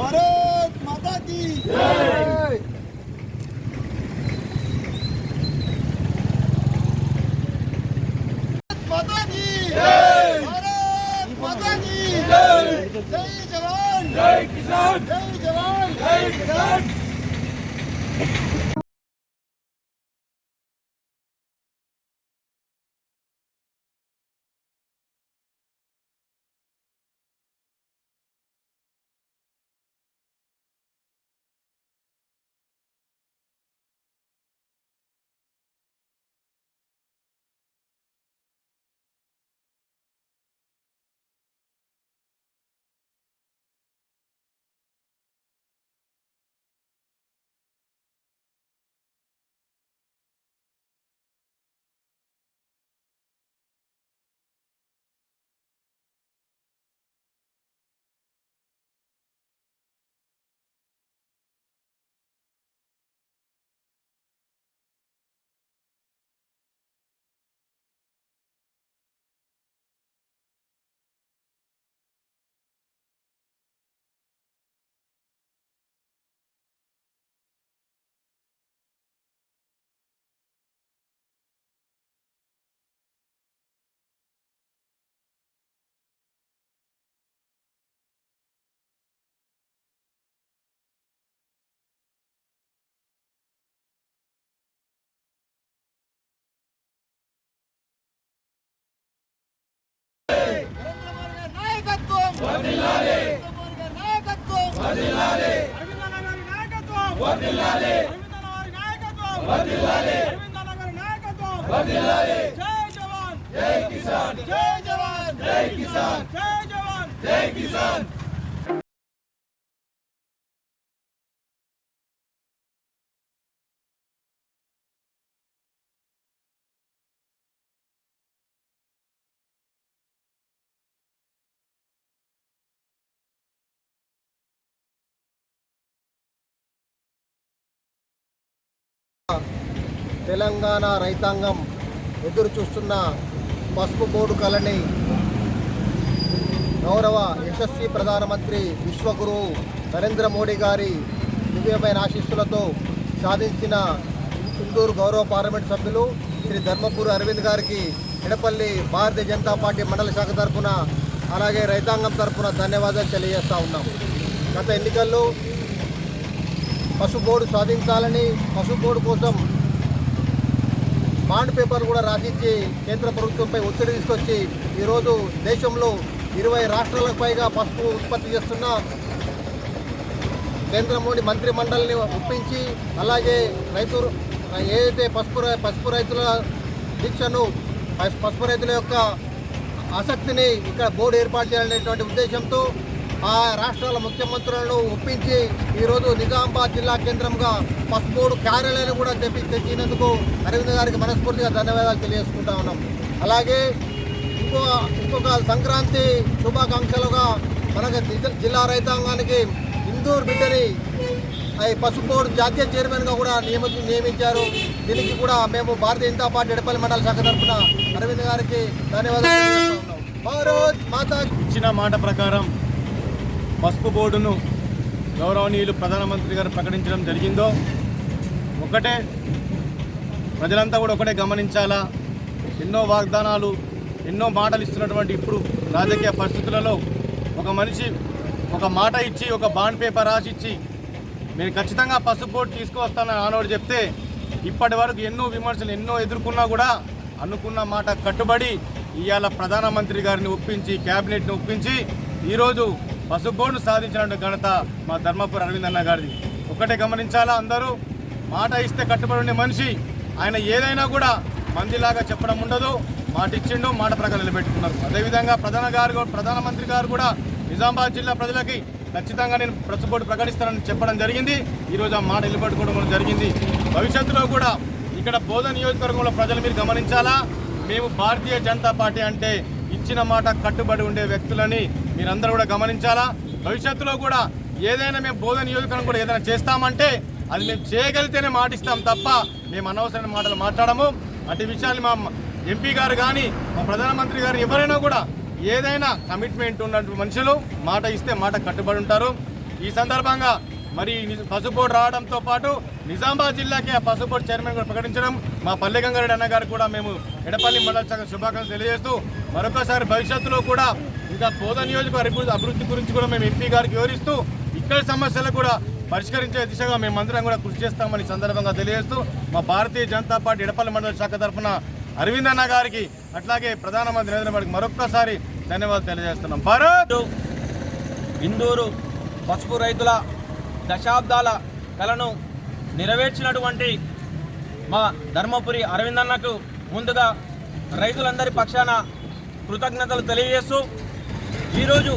భారత్ మాతా కీ మాతా కీ భారత్ మాతా కీ జై జవాన్ జై కిసాన్ జై జవాన్ జై కిసాన్ నరేంద్ర జై జవాన్ జై కిసాన్ జై జవాన్ జై కిసాన్. జై జవాన్ జై కిసాన్. తెలంగాణ రైతాంగం ఎదురు చూస్తున్న పసుపు బోర్డు కళని గౌరవ యశస్వి ప్రధానమంత్రి విశ్వగురువు నరేంద్ర మోడీ గారి దివ్యమైన ఆశీస్సులతో సాధించిన కుందూరు గౌరవ పార్లమెంట్ సభ్యులు శ్రీ ధర్మపురి అరవింద్ గారికి ఎడపల్లి భారతీయ జనతా పార్టీ మండల శాఖ తరఫున అలాగే రైతాంగం తరఫున ధన్యవాదాలు తెలియజేస్తా ఉన్నాం. గత ఎన్నికల్లో పసుపు బోర్డు సాధించాలని పసుపు బోర్డు కోసం బాండ్ పేపర్ కూడా రాసిచ్చి కేంద్ర ప్రభుత్వంపై ఒత్తిడి తీసుకొచ్చి ఈరోజు దేశంలో ఇరవై రాష్ట్రాలకు పైగా పసుపు ఉత్పత్తి చేస్తున్న కేంద్రంలోని మంత్రి మండలిని ఒప్పించి అలాగే రైతు ఏదైతే పసుపు పసుపు రైతుల దీక్షను పసుపు రైతుల యొక్క ఆసక్తిని ఇక్కడ బోర్డు ఏర్పాటు చేయాలనేటువంటి ఉద్దేశంతో ఆ రాష్ట్రాల ముఖ్యమంత్రులను ఒప్పించి ఈరోజు నిజామాబాద్ జిల్లా కేంద్రంగా పసుపు కార్యాలయాన్ని కూడా తెప్పి తెచ్చినందుకు అరవింద్ గారికి మనస్ఫూర్తిగా ధన్యవాదాలు తెలియజేసుకుంటా ఉన్నాం. అలాగే ఇంకో ఇంకొక సంక్రాంతి శుభాకాంక్షలుగా మనకు జిల్లా- రైతాంగానికి ఇందూర్ బిడ్డని ఈ పసుపు బోర్డు జాతీయ చైర్మన్గా కూడా నియమ నియమించారు. దీనికి కూడా మేము భారతీయ జనతా పార్టీ ఎడపల్లి మండల శాఖ తరఫున అరవింద్ గారికి ధన్యవాదాలు భారత్ మాతా ఇచ్చిన మాట ప్రకారం పసుపు బోర్డును గౌరవనీయులు ప్రధానమంత్రి గారు ప్రకటించడం జరిగిందో ఒకటే ప్రజలంతా కూడా ఒకటే గమనించాలా? ఎన్నో వాగ్దానాలు ఎన్నో మాటలు ఇస్తున్నటువంటి ఇప్పుడు రాజకీయ పరిస్థితులలో ఒక మనిషి ఒక మాట ఇచ్చి ఒక బాండ్ పేపర్ రాసి ఇచ్చి నేను ఖచ్చితంగా పసుపు బోర్డు తీసుకువస్తానని ఆనోడు చెప్తే ఇప్పటి వరకు ఎన్నో విమర్శలు ఎన్నో ఎదుర్కొన్నా కూడా అనుకున్న మాట కట్టుబడి ఇవాళ ప్రధానమంత్రి గారిని ఒప్పించి క్యాబినెట్ని ఒప్పించి ఈరోజు పసుపు బోర్డును సాధించిన ఘనత మా ధర్మపురి అరవింద్ అన్న గారిది. ఒకటే గమనించాలా అందరూ? మాట ఇస్తే కట్టుబడి ఉండే మనిషి ఆయన ఏదైనా కూడా మందిలాగా చెప్పడం ఉండదు. మాట ఇచ్చిండు మాట ప్రకారం నిలబెట్టుకున్నారు. అదేవిధంగా ప్రధాన గారు ప్రధానమంత్రి గారు కూడా నిజామాబాద్ జిల్లా ప్రజలకి ఖచ్చితంగా నేను ప్రస్తుతం ప్రకటిస్తానని చెప్పడం జరిగింది. ఈరోజు ఆ మాట నిలబెట్టుకోవడం జరిగింది. భవిష్యత్తులో కూడా ఇక్కడ బోధ నియోజకవర్గంలో ప్రజలు మీరు గమనించాలా? మేము భారతీయ జనతా పార్టీ అంటే ఇచ్చిన మాట కట్టుబడి ఉండే వ్యక్తులని మీరందరూ కూడా గమనించాలా? భవిష్యత్తులో కూడా ఏదైనా మేము బోధ నియోజకవర్గం కూడా ఏదైనా చేస్తామంటే అది మేము చేయగలిగితేనే మాటిస్తాం తప్ప మేము అనవసరమైన మాటలు మాట్లాడము. అటు విషయాన్ని మా ఎంపీ గారు కానీ మా ప్రధానమంత్రి గారు ఎవరైనా కూడా ఏదైనా కమిట్మెంట్ ఉన్నటువంటి మనుషులు మాట ఇస్తే మాట కట్టుబడి ఉంటారు. ఈ సందర్భంగా మరి ని- పసుపోటు రావడంతో పాటు నిజామాబాద్ జిల్లాకి ఆ పసుపోటు చైర్మన్ కూడా ప్రకటించడం మా పల్లె గంగారెడ్డి అన్న గారు కూడా మేము ఎడపల్లి మండల శాఖ శుభాకాంక్షలు తెలియజేస్తూ మరొకసారి భవిష్యత్తులో కూడా ఇంకా బోధ నియోజకవర్గ అభివృద్ధి అభివృద్ధి గురించి కూడా మేము ఎంపీ గారికి వివరిస్తూ ఇక్కడ సమస్యలు కూడా పరిష్కరించే దిశగా మేమందరం కూడా కృషి చేస్తామని సందర్భంగా తెలియజేస్తూ మా భారతీయ జనతా పార్టీ ఎడపల్లి మండల శాఖ తరఫున అరవింద్ అన్న గారికి అట్లాగే ప్రధానమంత్రి నరేంద్ర మోడీకి మరొక్కసారి ధన్యవాదాలు తెలియజేస్తున్నాం. భారత్! ఇందూరు పసుపు రైతుల దశాబ్దాల కలను నెరవేర్చినటువంటి మా ధర్మపురి అరవిందన్నకు ముందుగా రైతులందరి పక్షాన కృతజ్ఞతలు తెలియజేస్తూ ఈరోజు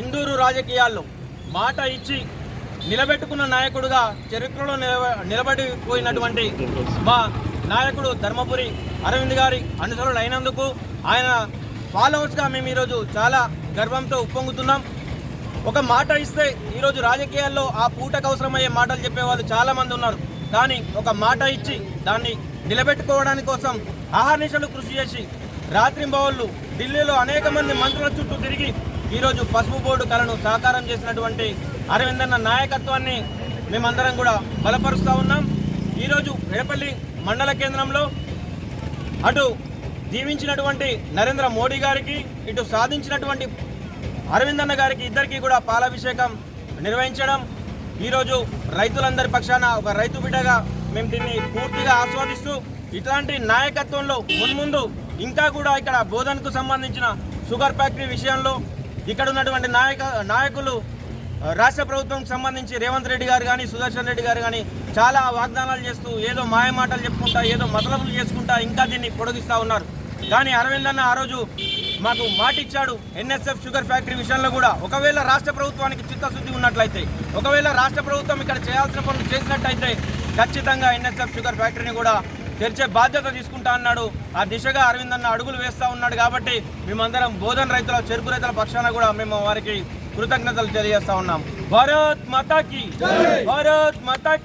ఇందూరు రాజకీయాల్లో మాట ఇచ్చి నిలబెట్టుకున్న నాయకుడుగా చరిత్రలో నిలబడిపోయినటువంటి మా నాయకుడు ధర్మపురి అరవింద్ గారి అనుసరులు అయినందుకు ఆయన ఫాలోవర్స్గా మేము ఈరోజు చాలా గర్వంతో ఉప్పొంగుతున్నాం. ఒక మాట ఇస్తే ఈరోజు రాజకీయాల్లో ఆ పూటకు అవసరమయ్యే మాటలు చెప్పేవాళ్ళు చాలామంది ఉన్నారు. కానీ ఒక మాట ఇచ్చి దాన్ని నిలబెట్టుకోవడానికి కోసం ఆహార్నిశలు కృషి చేసి రాత్రింబవళ్ళు ఢిల్లీలో అనేక మంది మంత్రుల చుట్టూ తిరిగి ఈరోజు పసుపు బోర్డు కళను సాకారం చేసినటువంటి అరవిందన్న నాయకత్వాన్ని మేమందరం కూడా బలపరుస్తూ ఉన్నాం. ఈరోజు ఎడపల్లి మండల కేంద్రంలో అటు జీవించినటువంటి నరేంద్ర మోడీ గారికి ఇటు సాధించినటువంటి అరవిందన్న గారికి ఇద్దరికీ కూడా పాలాభిషేకం నిర్వహించడం. ఈరోజు రైతులందరి పక్షాన ఒక రైతు బిడ్డగా మేము దీన్ని పూర్తిగా ఆస్వాదిస్తూ ఇట్లాంటి నాయకత్వంలో మున్ముందు ఇంకా కూడా ఇక్కడ బోధనకు సంబంధించిన షుగర్ ఫ్యాక్టరీ విషయంలో ఇక్కడ ఉన్నటువంటి నాయక నాయకులు రాష్ట్ర ప్రభుత్వంకి సంబంధించి రేవంత్ రెడ్డి గారు కానీ సుదర్శన్ రెడ్డి గారు కానీ చాలా వాగ్దానాలు చేస్తూ ఏదో మాయమాటలు చెప్పుకుంటా ఏదో మతలబులు చేసుకుంటా ఇంకా దీన్ని పొడిగిస్తూ ఉన్నారు. కానీ అరవింద్ అన్న ఆ రోజు మాకు మాటిచ్చాడు ఎన్ఎస్ఎఫ్ షుగర్ ఫ్యాక్టరీ విషయంలో కూడా. ఒకవేళ రాష్ట్ర ప్రభుత్వానికి చిత్తశుద్ధి ఉన్నట్లయితే ఒకవేళ రాష్ట్ర ప్రభుత్వం ఇక్కడ చేయాల్సిన పనులు చేసినట్టయితే ఖచ్చితంగా ఎన్ఎస్ఎఫ్ షుగర్ ఫ్యాక్టరీని కూడా తెరిచే బాధ్యత తీసుకుంటా అన్నాడు. ఆ దిశగా అరవింద్ అన్న అడుగులు వేస్తూ ఉన్నాడు కాబట్టి మేమందరం బోధన రైతుల చెరుకు రైతుల పక్షాన కూడా మేము వారికి కృతజ్ఞతలు తెలియజేస్తా ఉన్నాం. భారత్ మాతాకి! భారత్ మాతాకి!